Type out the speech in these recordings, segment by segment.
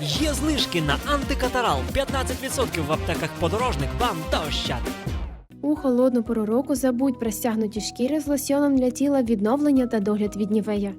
Є знижки на антикатарал 15% в аптеках подорожник вам та ощад. У холодну пору року забудь про стягнуті шкіри з лосьоном для тіла відновлення та догляд від нівея.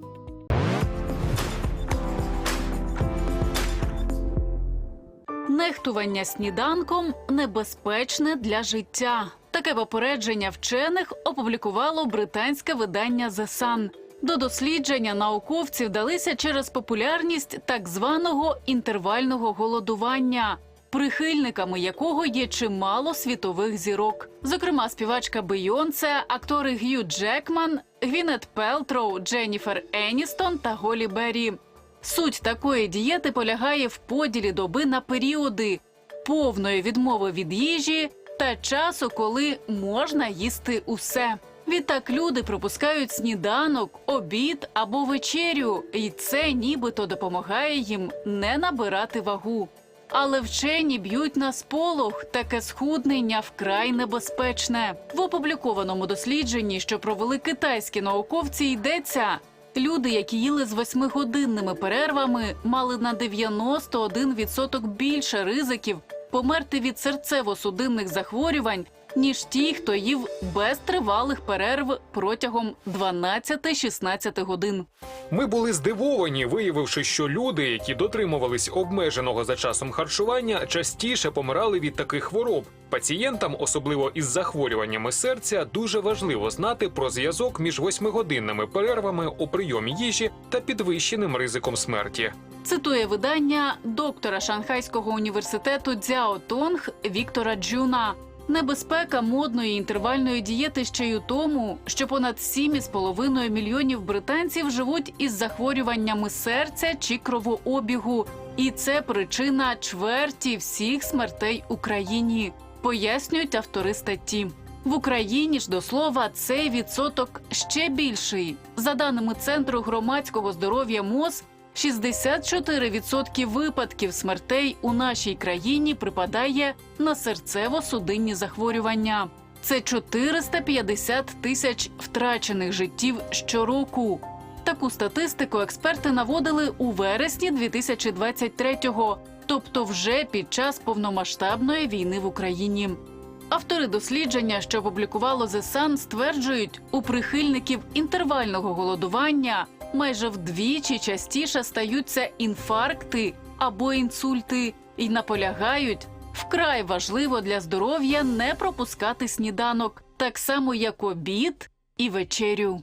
Нехтування сніданком небезпечне для життя. Таке попередження вчених опублікувало британське видання The Sun. До дослідження науковці вдалися через популярність так званого інтервального голодування, прихильниками якого є чимало світових зірок. Зокрема, співачка Бейонсе, актори Г'ю Джекман, Гвінет Пелтроу, Дженніфер Еністон та Голі Беррі. Суть такої дієти полягає в поділі доби на періоди, повної відмови від їжі та часу, коли можна їсти усе. Відтак люди пропускають сніданок, обід або вечерю, і це нібито допомагає їм не набирати вагу. Але вчені б'ють на сполох, таке схуднення вкрай небезпечне. В опублікованому дослідженні, що провели китайські науковці, йдеться. Люди, які їли з восьмигодинними перервами, мали на 91% більше ризиків померти від серцево-судинних захворювань, ніж ті, хто їв без тривалих перерв протягом 12-16 годин. Ми були здивовані, виявивши, що люди, які дотримувались обмеженого за часом харчування, частіше помирали від таких хвороб. Пацієнтам, особливо із захворюваннями серця, дуже важливо знати про зв'язок між восьмигодинними перервами у прийомі їжі та підвищеним ризиком смерті. Цитує видання доктора Шанхайського університету Дзяо Тонг Віктора Джуна. Небезпека модної інтервальної дієти ще й у тому, що понад 7,5 мільйонів британців живуть із захворюваннями серця чи кровообігу, і це причина чверті всіх смертей у країні, пояснюють автори статті. В Україні ж до слова цей відсоток ще більший. За даними Центру громадського здоров'я МОЗ, 64% випадків смертей у нашій країні припадає на серцево-судинні захворювання. Це 450 тисяч втрачених життів щороку. Таку статистику експерти наводили у вересні 2023-го, тобто вже під час повномасштабної війни в Україні. Автори дослідження, що опублікувало The Sun, стверджують, у прихильників інтервального голодування майже вдвічі частіше стаються інфаркти або інсульти, і наполягають, вкрай важливо для здоров'я не пропускати сніданок, так само як обід і вечерю.